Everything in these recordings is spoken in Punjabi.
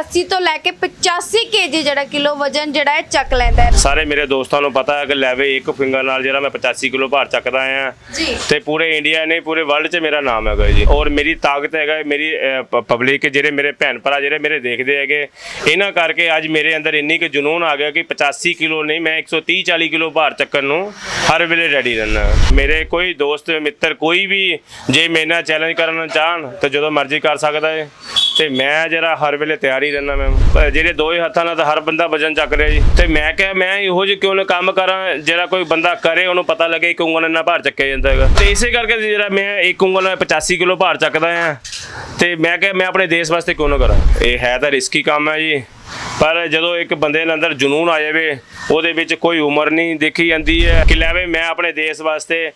80 ਤੋਂ ਲੈ ਕੇ 85 ਕੇਜੀ ਜਿਹੜਾ ਕਿਲੋ ਵਜਨ ਜਿਹੜਾ ਹੈ ਚੱਕ ਲੈਂਦਾ ਹੈ। ਸਾਰੇ ਮੇਰੇ ਦੋਸਤਾਂ ਨੂੰ ਪਤਾ ਹੈ ਕਿ ਲੈਵੇ ਇੱਕ ਫਿੰਗਰ ਨਾਲ ਜਿਹੜਾ ਮੈਂ 85 ਕਿਲੋ ਭਾਰ ਚੱਕਦਾ ਆ ਜੀ। ਤੇ ਪੂਰੇ ਇੰਡੀਆ ਨੇ ਪੂਰੇ ਵਰਲਡ 'ਚ ਮੇਰਾ ਨਾਮ ਹੈਗਾ ਜੀ। ਔਰ ਮੇਰੀ ਤਾਕਤ ਹੈਗਾ ਮੇਰੀ ਪਬਲਿਕ ਜਿਹੜੇ ਮੇਰੇ ਭੈਣ ਭਰਾ ਜਿਹੜੇ ਮੇਰੇ ਦੇਖਦੇ ਹੈਗੇ ਇਹਨਾਂ ਕਰਕੇ ਅੱਜ ਮੇਰੇ ਅੰਦਰ ਇੰਨੀ ਕਿ ਜਨੂਨ ਆ ਗਿਆ ਕਿ 85 ਕਿਲੋ ਨਹੀਂ ਮੈਂ 130 40 ਕਿਲੋ ਭਾਰ ਚੱਕਣ ਨੂੰ ਹਰ ਵੇਲੇ ਰੈਡੀ ਰਹਿਣਾ ਮੇਰੇ ਕੋਈ ਦੋਸਤ ਮਿੱਤਰ ਕੋਈ ਵੀ ਜੇ ਮੇਰੇ ਨਾਲ ਚੈਲੰਜ ਕਰਨ ਚਾਹਣ ਤਾਂ ਜਦੋਂ ਮਰਜ਼ੀ ਕਰ ਸਕਦਾ ਹੈ ਤੇ ਮੈਂ ਜਿਹੜਾ ਹਰ ਵੇਲੇ ਤਿਆਰ ਹੀ ਰਹਿਣਾ ਮੈਂ ਜਿਹੜੇ ਦੋ ਹੱਥਾਂ ਨਾਲ ਤਾਂ ਹਰ ਬੰਦਾ ਵਜਨ ਚੱਕ ਰਿਹਾ ਜੀ। ਤੇ ਮੈਂ ਕਿਹਾ, ਮੈਂ ਇਹੋ ਜਿਹੇ ਕਿਉਂ ਨਾ ਕੰਮ ਕਰਾਂ, ਜਿਹੜਾ ਕੋਈ ਬੰਦਾ ਕਰੇ, ਉਹਨੂੰ ਪਤਾ ਲੱਗੇ ਇੱਕ ਉਂਗਲ ਨਾਲ ਭਾਰ ਚੱਕਿਆ ਜਾਂਦਾ ਹੈਗਾ। ਤੇ ਇਸੇ ਕਰਕੇ ਜਿਹੜਾ ਮੈਂ ਇੱਕ ਉਂਗਲ ਨਾਲ 85 ਕਿਲੋ ਭਾਰ ਚੱਕਦਾ ਆ। ਤੇ ਮੈਂ ਕਿਹਾ, ਮੈਂ ਆਪਣੇ ਦੇਸ਼ ਵਾਸਤੇ ਕਿਉਂ ਨਾ ਕਰਾਂ? ਇਹ ਹੈ ਤਾਂ ਰਿਸਕੀ ਕੰਮ ਹੈ ਜੀ। ਪਰ ਜਦੋਂ ਇੱਕ ਬੰਦੇ ਦੇ ਅੰਦਰ ਜਨੂਨ ਆ ਜਾਵੇ, ਉਹਦੇ ਵਿੱਚ ਕੋਈ ਉਮਰ ਨਹੀਂ ਦੇਖੀ ਜਾਂਦੀ ਹੈ। ਕਿ ਲੈਵੇ ਮੈਂ ਆਪਣੇ ਦੇਸ਼ ਵਾਸਤੇ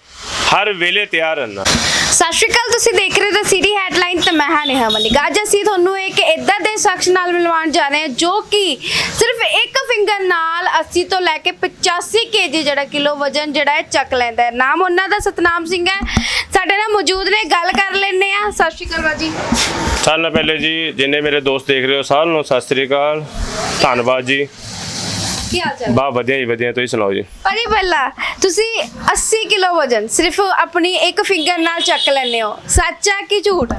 ਹਰ ਵੇਲੇ ਤਿਆਰ ਰਹਿਣਾ ਸਤਿ ਸ਼੍ਰੀ ਅਕਾਲ ਤੁਸੀਂ ਦੇਖ ਰਹੇ ਹੋ ਸਿਟੀ ਹੈਡਲਾਈਨ ਤੇ ਮੈਂ ਹਾਂ ਨੇਹਾ ਮਲਿਕ। ਅੱਜ ਅਸੀਂ ਤੁਹਾਨੂੰ ਇੱਕ ਇਦਾਂ ਦੇ ਸ਼ਖਸ ਨਾਲ ਮਿਲਵਾਉਣ ਜਾ ਰਹੇ ਹਾਂ ਜੋ ਕਿ ਸਿਰਫ ਇੱਕ ਫਿੰਗਰ ਨਾਲ 80 ਤੋਂ ਲੈ ਕੇ 85 ਕੇਜੀ ਜਿਹੜਾ ਕਿਲੋ ਵਜਨ ਜਿਹੜਾ ਹੈ ਚੱਕ ਲੈਂਦਾ ਹੈ। ਨਾਮ ਉਹਨਾਂ ਦਾ ਸਤਨਾਮ ਸਿੰਘ ਹੈ। ਸਾਡੇ ਨਾਲ ਮੌਜੂਦ ਨੇ ਗੱਲ ਕਰ ਲੈਣੇ ਆ ਸਤਿ ਸ਼੍ਰੀ ਅਕਾਲ ਬਾਜੀ। ਸਾਰਿਆਂ ਨਾਲ ਪਹਿਲੇ ਜੀ ਜਿੰਨੇ ਮੇਰੇ ਦੋਸਤ ਦੇਖ ਰਹੇ ਹੋ ਸਾਰਿਆਂ ਨੂੰ ਸਤਿ ਸ੍ਰੀ ਅਕਾਲ। ਧੰਨਵਾਦ ਜੀ। ਕੀ ਹਾਲ ਚਾਲ? ਬਾ ਵਧੀਆ ਜੀ ਵਧੀਆ। ਤੁਸੀਂ ਸੁਣਾਓ ਜੀ? ਭਾਜੀ ਪਹਿਲਾਂ ਤੁਸੀਂ 80 ਕਿਲੋ ਵਜਨ ਸਿਰਫ ਆਪਣੀ ਇੱਕ ਫਿੰਗਰ ਨਾਲ ਚੱਕ ਲੈਂਦੇ ਹੋ। ਸੱਚ ਆ ਕਿ ਝੂਠ?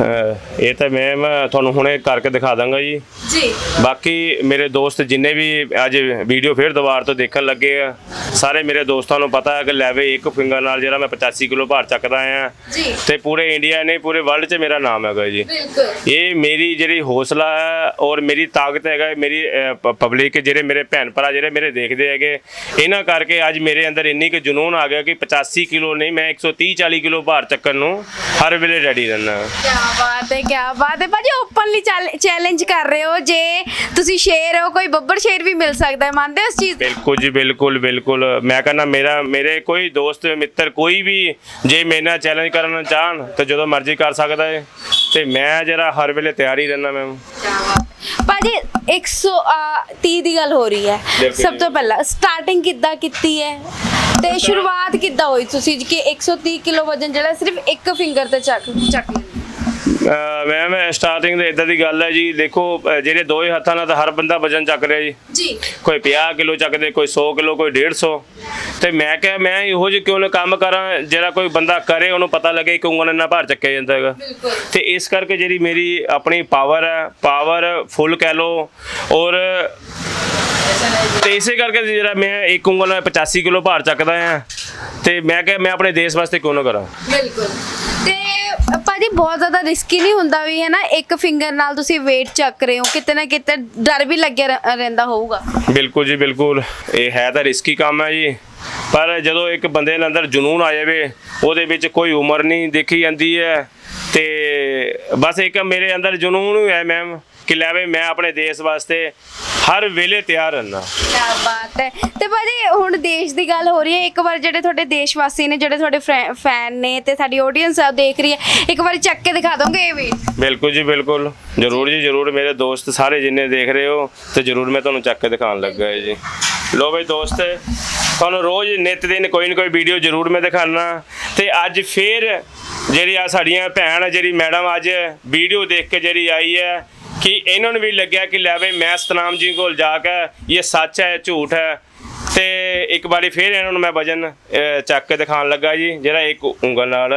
ਅਹ ਇਹ ਤਾਂ ਮੈਂ ਮੈਂ ਤੁਹਾਨੂੰ ਹੁਣੇ ਕਰਕੇ ਦਿਖਾ ਦਾਂਗਾ ਜੀ। ਜੀ। ਬਾਕੀ ਮੇਰੇ ਦੋਸਤ ਜਿੰਨੇ ਵੀ ਅੱਜ ਵੀਡੀਓ ਫੇਰ ਦੁਬਾਰ ਤੋਂ ਦੇਖਣ ਲੱਗੇ ਆ ਸਾਰੇ ਮੇਰੇ ਦੋਸਤਾਂ ਨੂੰ ਪਤਾ ਹੈ ਕਿ ਲੈਵੇ ਇੱਕ ਫਿੰਗਰ ਨਾਲ ਜਿਹੜਾ ਮੈਂ 85 ਕਿਲੋ ਭਾਰ ਚੱਕਦਾ ਆ। ਜੀ। ਤੇ ਪੂਰੇ ਇੰਡੀਆ ਨੇ ਪੂਰੇ ਵਰਲਡ 'ਚ ਮੇਰਾ ਨਾਮ ਹੈਗਾ ਜੀ। ਬਿਲਕੁਲ। ਇਹ ਮੇਰੀ ਜਿਹੜੀ ਹੌਸਲਾ ਹੈ ਔਰ ਮੇਰੀ ਤਾਕਤ ਹੈਗਾ ਮੇਰੀ ਪਬਲਿਕ ਜਿਹੜੇ ਮੇਰੇ ਭੈਣ ਭਰਾ ਜਿਹੜੇ ਮੇਰੇ ਦੇਖਦੇ ਹੈਗੇ ਇਹਨਾਂ ਕਰਕੇ ਅੱਜ ਮੇਰੇ ਅੰਦਰ ਇੰਨੀ ਕਿ ਜਨੂਨ ਆ ਗਿਆ ਕਿ 85 ਕਿਲੋ ਨਹੀਂ ਮੈਂ 130 40 ਕਿਲੋ ਭਾਰ ਚੱਕਣ ਨੂੰ ਹਰ ਵੇਲੇ ਰੈਡੀ ਰਹਿਣਾ ਕੀ ਬਾਤ ਹੈ ਕੀ ਬਾਤ ਹੈ। ਭਾਜੀ ਓਪਨਲੀ ਚੈਲੰਜ ਕਰ ਰਹੇ ਹੋ ਜੇ ਤੁਸੀਂ ਸ਼ੇਰ ਹੋ ਕੋਈ ਬੱਬਰ ਸ਼ੇਰ ਵੀ ਮਿਲ ਸਕਦਾ ਹੈ। ਮੰਨਦੇ ਹੋ ਇਸ ਚੀਜ਼? ਨੂੰ? ਬਿਲਕੁਲ ਜੀ ਬਿਲਕੁਲ ਬਿਲਕੁਲ। ਮੈਂ ਕਹਿੰਦਾ ਮੇਰਾ ਮੇਰੇ ਕੋਈ ਦੋਸਤ ਮਿੱਤਰ ਕੋਈ ਵੀ ਜੇ ਮੇਰੇ ਨਾਲ ਚੈਲੰਜ ਕਰਨ ਚਾਹਣ ਤਾਂ ਜਦੋਂ ਮਰਜ਼ੀ ਕਰ ਸਕਦਾ ਹੈ ਤੇ ਮੈਂ ਜਿਹੜਾ ਹਰ ਵੇਲੇ ਤਿਆਰ ਹੀ ਰਹਿਣਾ ਮੈਂ। ਭਾਜੀ 130 ਦੀ ਗੱਲ ਹੋ ਰਹੀ ਹੈ। ਬਿਲਕੁਲ ਸਭ ਜੀ। ਤੋਂ ਪਹਿਲਾਂ ਸਟਾਰਟਿੰਗ ਕਿੱਦਾਂ ਕੀਤੀ ਹੈ? ਤੇ ਸ਼ੁਰੂਆਤ ਕਿੱਦਾਂ ਹੋਈ ਤੁਸੀਂ? ਕਿ 130 ਕਿਲੋ ਵਜਨ ਜਿਹੜਾ ਸਿਰਫ ਇੱਕ ਫਿੰਗਰ ਤੇ ਚੱਕ ਚੱਕ ਲੈਂਦੇ ਮੈਂ ਮੈਂ ਸਟਾਰਟਿੰਗ ਦੇ ਇਦਾਂ ਦੀ ਗੱਲ ਹੈ ਜੀ। ਦੇਖੋ ਜਿਹੜੇ ਦੋ ਹੀ ਹੱਥਾਂ ਨਾਲ ਤਾਂ ਹਰ ਬੰਦਾ ਵਜਨ ਚੱਕ ਰਿਹਾ ਜੀ। ਜੀ। ਕੋਈ 50 ਕਿਲੋ ਚੱਕਦੇ ਕੋਈ 100 ਕਿਲੋ ਕੋਈ 150 ਤੇ ਮੈਂ ਕਿਹਾ ਮੈਂ ਇਹੋ ਜਿਹੇ ਕਿਉਂ ਨਾ ਕੰਮ ਕਰਾਂ ਜਿਹੜਾ ਕੋਈ ਬੰਦਾ ਕਰੇ ਉਹਨੂੰ ਪਤਾ ਲੱਗੇ ਕਿ ਉਂਗਲ ਨਾਲ ਭਾਰ ਚੱਕਿਆ ਜਾਂਦਾ ਹੈਗਾ। ਤੇ ਇਸ ਕਰਕੇ ਜਿਹੜੀ ਮੇਰੀ ਆਪਣੀ ਪਾਵਰ ਹੈ ਪਾਵਰ ਫੁੱਲ ਕਹਿ ਲੋ ਔਰ ਤੇ ਇਸੇ ਕਰਕੇ ਜਿਹੜਾ ਮੈਂ ਇੱਕ ਉਂਗਲ ਨਾਲ 85 ਕਿਲੋ ਭਾਰ ਚੱਕਦਾ ਆ ਤੇ ਮੈਂ ਕਿਹਾ ਮੈਂ ਆਪਣੇ ਦੇਸ਼ ਵਾਸਤੇ ਕਿਉਂ ਨਾ ਕਰਾਂ? ਬਿਲਕੁਲ। ਤੇ ਭਾਜੀ ਬਹੁਤ ਜ਼ਿਆਦਾ ਰਿਸਕੀ ਨਹੀਂ ਹੁੰਦਾ ਵੀ ਹੈ ਨਾ? ਇੱਕ ਫਿੰਗਰ ਨਾਲ ਤੁਸੀਂ weight ਚੱਕ ਰਹੇ ਹੋ ਕਿਤੇ ਨਾ ਕਿਤੇ ਡਰ ਵੀ ਲੱਗਿਆ ਰ- ਰਹਿੰਦਾ ਹੋਊਗਾ। ਬਿਲਕੁਲ ਜੀ ਬਿਲਕੁਲ। ਇਹ ਹੈ ਤਾਂ ਰਿਸਕੀ ਕੰਮ ਹੈ ਜੀ। ਪਰ ਜਦੋਂ ਇੱਕ ਬੰਦੇ ਦੇ ਅੰਦਰ ਜਨੂਨ ਆ ਜਾਵੇ ਉਹਦੇ ਵਿੱਚ ਕੋਈ ਉਮਰ ਨਹੀਂ ਦੇਖੀ ਜਾਂਦੀ ਹੈ। ਤੇ ਬਸ ਇੱਕ ਮੇਰੇ ਅੰਦਰ ਜਨੂਨ ਹੈ ਮੈਮ ਕਿ ਲੈਵੇ ਮੈਂ ਆਪਣੇ ਦੇਸ਼ ਵਾਸਤੇ ਹਰ ਵੇਲੇ ਤਿਆਰ ਰਹਿਣਾ ਕੀ ਬਾਤ ਹੈ। ਤੇ ਭਾਜੀ ਹੁਣ ਦੇਸ਼ ਦੀ ਗੱਲ ਹੋ ਰਹੀ ਹੈ। ਇੱਕ ਵਾਰ ਜਿਹੜੇ ਤੁਹਾਡੇ ਦੇਸ਼ ਵਾਸੀ ਨੇ ਜਿਹੜੇ ਤੁਹਾਡੇ ਫੈਨ ਨੇ ਤੇ ਸਾਡੀ ਆਡੀਅנס ਆ ਉਹ ਦੇਖ ਰਹੀ ਹੈ ਇੱਕ ਵਾਰੀ ਚੱਕ ਕੇ ਦਿਖਾ ਦੋਗੇ ਇਹ ਵੀ? ਬਿਲਕੁਲ ਜੀ ਬਿਲਕੁਲ। ਜਰੂਰ ਜੀ ਜਰੂਰ। ਮੇਰੇ ਦੋਸਤ ਸਾਰੇ ਜਿੰਨੇ ਦੇਖ ਰਹੇ ਹੋ ਤੇ ਜਰੂਰ ਮੈਂ ਤੁਹਾਨੂੰ ਚੱਕ ਕੇ ਦਿਖਾਉਣ ਲੱਗਾ ਹੈ ਜੀ। ਲੋ ਬਈ ਦੋਸਤ ਤੁਹਾਨੂੰ ਰੋਜ਼ ਨਿਤ ਦਿਨ ਕੋਈ ਨਾ ਕੋਈ ਵੀਡੀਓ ਜਰੂਰ ਮੈਂ ਦਿਖਾਣਾ ਤੇ ਅੱਜ ਫੇਰ ਜਿਹੜੀ ਆ ਸਾਡੀਆਂ ਭੈਣ ਜਿਹੜੀ ਮੈਡਮ ਅੱਜ ਵੀਡੀਓ ਦੇਖ ਕੇ ਜਿਹੜੀ ਆਈ ਹੈ ਕਿ ਇਹਨਾਂ ਨੂੰ ਵੀ ਲੱਗਿਆ ਕਿ ਲੈ ਬਈ ਮੈਂ ਸਤਨਾਮ ਜੀ ਕੋਲ ਜਾ ਕੇ ਇਹ ਸੱਚ ਹੈ ਝੂਠ ਹੈ। ਤੇ ਇੱਕ ਵਾਰੀ ਫੇਰ ਇਹਨਾਂ ਨੂੰ ਮੈਂ ਵਜਨ ਚੱਕ ਕੇ ਦਿਖਾਉਣ ਲੱਗਾ ਜੀ ਜਿਹੜਾ ਇੱਕ ਉਂਗਲ ਨਾਲ।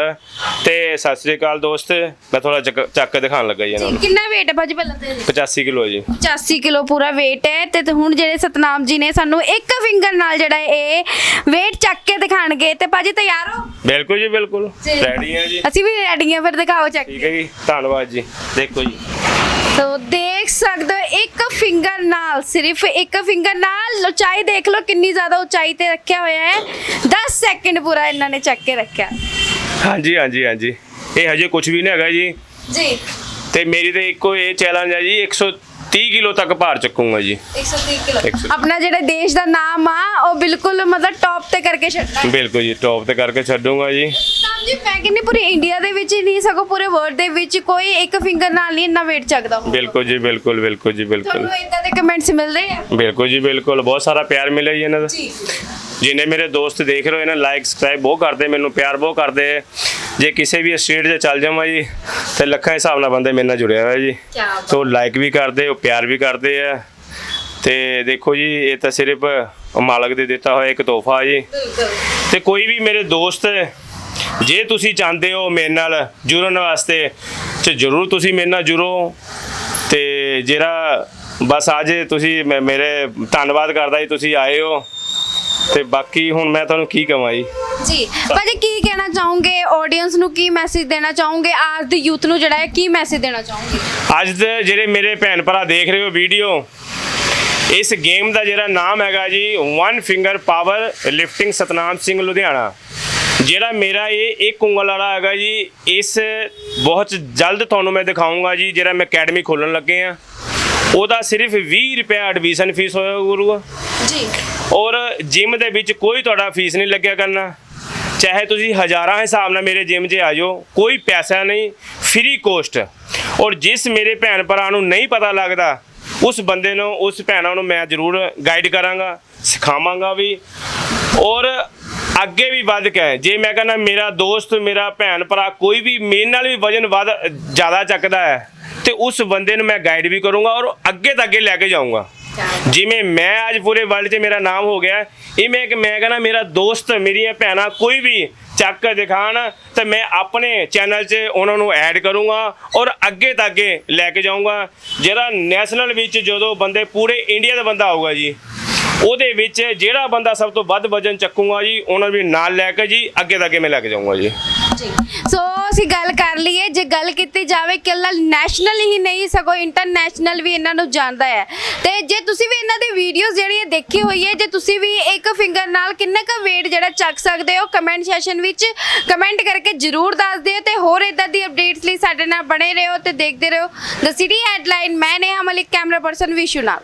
ਤੇ ਸਤਿ ਸ੍ਰੀ ਅਕਾਲ ਦੋਸਤ ਮੈਂ ਥੋੜਾ ਚੱਕ ਕੇ ਦਿਖਾਉਣ ਲੱਗਾ ਜੀ ਇਹਨਾਂ ਨੂੰ। ਕਿੰਨਾ weight ਹੈ ਭਾਜੀ ਪਹਿਲਾਂ ਤੇ? 85 ਕਿਲੋ ਜੀ। 85 ਕਿਲੋ ਪੂਰਾ weight ਹੈ। ਤੇ ਹੁਣ ਜਿਹੜੇ ਸਤਨਾਮ ਜੀ ਨੇ ਸਾਨੂੰ ਇੱਕ ਫਿੰਗਰ ਨਾਲ ਜਿਹੜਾ ਇਹ weight ਚੱਕ ਕੇ ਦਿਖਾਣਗੇ ਤੇ ਭਾਜੀ ਤਿਆਰ ਹੋ? ਬਿਲਕੁਲ ਜੀ ਬਿਲਕੁਲ। ਰੈਡੀ ਹੈ ਜੀ। ਅਸੀਂ ਵੀ ਰੈਡੀ ਹਾਂ ਫਿਰ ਦਿਖਾਓ ਚੱਕ ਠੀਕ ਹੈ ਜੀ ਧੰਨਵਾਦ ਜੀ। ਦੇਖੋ ਜੀ। ਸੋ ਦੇਖ ਸਕਦੇ ਹੋ ਇੱਕ ਫਿੰਗਰ ਨਾਲ ਸਿਰਫ ਇੱਕ ਫਿੰਗਰ ਨਾਲ ਉਚਾਈ ਦੇਖ ਲਓ ਕਿੰਨੀ ਜ਼ਿਆਦਾ ਉਚਾਈ ਤੇ ਰੱਖਿਆ ਹੋਇਆ ਹੈ। 10 ਸੈਕਿੰਡ ਪੂਰਾ ਇਹਨਾਂ ਨੇ ਚੱਕ ਕੇ ਰੱਖਿਆ। ਹਾਂਜੀ ਹਾਂਜੀ ਹਾਂਜੀ। ਇਹ ਹਜੇ ਕੁਝ ਵੀ ਨਹੀਂ ਹੈਗਾ ਜੀ। ਜੀ। ਤੇ ਮੇਰੀ ਤੇ ਇੱਕੋ ਇਹ ਚੈਲੰਜ ਹੈ ਜੀ 130 ਕਿਲੋ ਤੱਕ ਭਾਰ ਚੱਕੂੰਗਾ ਜੀ। 130 ਕਿਲੋ। 130 ਆਪਣਾ ਜਿਹੜਾ ਦੇਸ਼ ਦਾ ਨਾਮ ਆ ਉਹ ਬਿਲਕੁਲ ਮਤਲਬ ਟੌਪ ਤੇ ਕਰਕੇ ਛੱਡਣਾ ਬਿਲਕੁਲ ਜੀ ਟੌਪ ਤੇ ਕਰਕੇ ਛੱਡੂੰਗਾ ਜੀ। ਜੀ ਮੈਂ ਕਹਿੰਦੀ ਪੂਰੀ ਇੰਡੀਆ ਦੇ ਵਿੱਚ ਹੀ ਨਹੀਂ ਸਗੋਂ ਪੂਰੇ ਵਰਲਡ ਦੇ ਵਿੱਚ ਕੋਈ ਇੱਕ ਫਿੰਗਰ ਨਾਲ ਨਹੀਂ ਇੰਨਾ weight ਚੱਕਦਾ ਹੋਊਗਾ। ਬਿਲਕੁਲ ਜੀ ਬਿਲਕੁਲ ਬਿਲਕੁਲ ਜੀ ਬਿਲਕੁਲ। ਤੁਹਾਨੂੰ ਇਦਾਂ ਦੇ ਕਮੈਂਟਸ ਮਿਲਦੇ ਆ? ਬਿਲਕੁਲ ਜੀ ਬਿਲਕੁਲ। ਬਹੁਤ ਸਾਰਾ ਪਿਆਰ ਮਿਲਿਆ ਜੀ ਇਹਨਾਂ ਦਾ। ਜੀ। ਜਿੰਨੇ ਮੇਰੇ ਦੋਸਤ ਦੇਖ ਰਹੇ ਹੋ ਇਹਨਾਂ ਲਾਈਕ ਸਬਸਕ੍ਰਾਈਬ ਬਹੁਤ ਕਰਦੇ ਮੈਨੂੰ ਪਿਆਰ ਬਹੁਤ ਕਰਦੇ। ਜੇ ਕਿਸੇ ਵੀ ਸਟੇਟ 'ਤੇ ਚੱਲ ਜਾਵਾਂ ਜੀ ਤੇ ਲੱਖਾਂ ਹਿਸਾਬ ਨਾਲ ਬੰਦੇ ਮੇਰੇ ਨਾਲ ਜੁੜਿਆ ਹੋਇਆ ਜੀ। ਤੋ ਲਾਈਕ ਵੀ ਕਰਦੇ ਉਹ ਪਿਆਰ ਵੀ ਕਰਦੇ ਆ। ਤੇ ਦੇਖੋ ਜੀ ਇਹ ਤਾਂ ਸਿਰਫ ਮਾਲਕ ਦੇ ਦਿੱਤਾ ਹੋਇਆ ਇੱਕ ਤੋਹਫਾ ਜੀ। ਤੇ ਕੋਈ ਵੀ ਮੇਰੇ ਦੋਸਤ ਜੇ ਤੁਸੀਂ ਚਾਹੁੰਦੇ ਹੋ ਮੇਰੇ ਨਾਲ ਜੁੜਨ ਵਾਸਤੇ ਤੇ ਜਰੂਰ ਤੁਸੀਂ ਮੇਰੇ ਨਾਲ ਜੁੜੋ। ਤੇ ਜਿਹੜਾ ਬਸ ਅੱਜ ਤੁਸੀਂ ਮੈਂ- ਮੇਰੇ ਧੰਨਵਾਦ ਕਰਦਾ ਜੀ ਤੁਸੀਂ ਆਏ ਹੋ। ਤੇ ਬਾਕੀ ਹੁਣ ਮੈਂ ਤੁਹਾਨੂੰ ਕੀ ਕਹਾਂ ਜੀ? ਜੀ ਭਾਜੀ ਕੀ ਕਹਿਣਾ ਚਾਹੋਗੇ? ਆਡੀਅנס ਨੂੰ ਕੀ ਮੈਸੇਜ ਦੇਣਾ ਚਾਹੋਗੇ? ਅੱਜ ਦੀ ਯੂਥ ਨੂੰ ਜਿਹੜਾ ਹੈ ਕੀ ਮੈਸੇਜ ਦੇਣਾ ਚਾਹੋਗੇ? ਅੱਜ ਦੇ ਜਿਹੜੇ ਮੇਰੇ ਭੈਣ ਭਰਾ ਦੇਖ ਰਹੇ ਹੋ ਵੀਡੀਓ ਇਸ ਗੇਮ ਦਾ ਜਿਹੜਾ ਨਾਮ ਹੈਗਾ ਜੀ one finger power lifting Satnam Singh Ludhiana. ਜਿਹੜਾ ਮੇਰਾ ਇਹ ਇੱਕ ਉਂਗਲ ਵਾਲਾ ਹੈਗਾ ਜੀ ਇਸ ਬਹੁਤ ਜਲਦ ਤੁਹਾਨੂੰ ਮੈਂ ਦਿਖਾਉਂਗਾ ਜੀ ਜਿਹੜਾ ਮੈਂ ਅਕੈਡਮੀ ਖੋਲਣ ਲੱਗੇ ਆ ਉਹਦਾ ਸਿਰਫ 20 ਰੁਪਏ ਐਡਮਿਸ਼ਨ ਫੀਸ ਹੋਇਆ ਗੁਰੂ ਜੀ। ਔਰ ਜਿਮ ਦੇ ਵਿੱਚ ਕੋਈ ਤੁਹਾਡਾ ਫੀਸ ਨਹੀਂ ਲੱਗਿਆ ਕਰਨਾ। ਚਾਹੇ ਤੁਸੀਂ ਹਜ਼ਾਰਾਂ ਹਿਸਾਬ ਨਾਲ ਮੇਰੇ ਜਿਮ 'ਚ ਆ ਜਾਓ, ਕੋਈ ਪੈਸਾ ਨਹੀਂ ਫ੍ਰੀ ਕੋਸਟ ਔਰ ਜਿਸ ਮੇਰੇ ਭੈਣ ਭਰਾ ਨੂੰ ਨਹੀਂ ਪਤਾ ਲੱਗਦਾ, ਉਸ ਬੰਦੇ ਨੂੰ, ਉਸ ਭੈਣਾਂ ਨੂੰ ਮੈਂ ਜ਼ਰੂਰ ਗਾਈਡ ਕਰਾਂਗਾ, ਸਿਖਾਵਾਂਗਾ ਵੀ। ਔਰ ਅੱਗੇ ਵੀ ਵੱਧ ਕੇ, ਜੇ ਮੈਂ ਕਹਿੰਦਾ ਮੇਰਾ ਦੋਸਤ, ਮੇਰਾ ਭੈਣ ਭਰਾ ਕੋਈ ਵੀ ਮੇਰੇ ਨਾਲ ਵੀ ਵਜਨ ਵੱਧ, ਜ਼ਿਆਦਾ ਚੱਕਦਾ ਹੈ, ਤੇ ਉਸ ਬੰਦੇ ਨੂੰ ਮੈਂ ਗਾਈਡ ਵੀ ਕਰੂੰਗਾ ਔਰ ਅੱਗੇ ਤੱਕ ਅੱਗੇ ਲੈ ਕੇ ਜਾਊਂਗਾ। ਜਿਵੇਂ ਮੈਂ ਅੱਜ ਪੂਰੇ ਵਰਲਡ 'ਚ ਮੇਰਾ ਨਾਮ ਹੋ ਗਿਆ, ਇਵੇਂ ਇੱਕ ਮੈਂ ਕਹਿੰਦਾ ਮੇਰਾ ਦੋਸਤ, ਮੇਰੀਆਂ ਭੈਣਾਂ ਕੋਈ ਵੀ ਚੱਕ ਕੇ ਦਿਖਾਣ, ਤੇ ਮੈਂ ਆਪਣੇ ਚੈਨਲ 'ਚ ਉਹਨਾਂ ਨੂੰ ਐਡ ਕਰੂੰਗਾ ਔਰ ਅੱਗੇ ਤੱਕ ਅੱਗੇ ਲੈ ਕੇ ਜਾਊਂਗਾ। ਜਿਹੜਾ ਨੈਸ਼ਨਲ ਵਿੱਚ ਜਦੋਂ ਬੰਦੇ ਪੂਰੇ ਇੰਡੀਆ ਦਾ ਬੰਦਾ ਆਊਗਾ ਜੀ, ਉਹਦੇ ਵਿੱਚ ਜਿਹੜਾ ਬੰਦਾ ਸਭ ਤੋਂ ਵੱਧ ਵਜਨ ਚੱਕੂਗਾ ਜੀ, ਉਹਨਾਂ ਨੂੰ ਵੀ ਨਾਲ ਲੈ ਕੇ ਜੀ, ਅੱਗੇ ਤੱਕ ਅੱਗੇ ਮੈਂ ਲੈ ਕੇ ਜਾਊਂਗਾ ਜੀ। ਜੀ ਸੋ ਅਸੀਂ ਗੱਲ ਕਰ ਲਈਏ, ਜੇ ਗੱਲ ਕੀਤੀ ਜਾਵੇ ਕਿਲਾ ਨੈਸ਼ਨਲ ਹੀ ਨਹੀਂ, ਸਗੋਂ ਇੰਟਰਨੈਸ਼ਨਲ ਵੀ ਇਹਨਾਂ ਨੂੰ ਜਾਣਦਾ ਹੈ। ਤੇ ਜੇ ਤੁਸੀਂ ਵੀ ਇਹਨਾਂ ਦੀ ਵੀਡੀਓਜ਼ ਜਿਹੜੀਆਂ ਦੇਖੀ ਹੋਈ ਹੈ, ਜੇ ਤੁਸੀਂ ਵੀ ਇੱਕ ਫਿੰਗਰ ਨਾਲ ਕਿੰਨਾ ਕੁ weight ਜਿਹੜਾ ਚੱਕ ਸਕਦੇ ਹੋ ਕਮੈਂਟ ਸੈਸ਼ਨ ਵਿੱਚ ਕਮੈਂਟ ਕਰਕੇ ਜਰੂਰ ਦੱਸ ਦਿਓ ਤੇ ਹੋਰ ਇਦਾਂ ਦੀ ਅਪਡੇਟਸ ਲਈ ਸਾਡੇ ਨਾਲ ਬਣੇ ਰਹੋ ਤੇ ਦੇਖਦੇ ਰਹੋ। ਦ ਸਿਟੀ ਹੈਡਲਾਈਨ ਮੈਂ ਨੇਹਾ ਮਲਿਕ ਕੈਮਰਾ ਪਰਸਨ ਵਿਸ਼ੂ ਨਾਲ।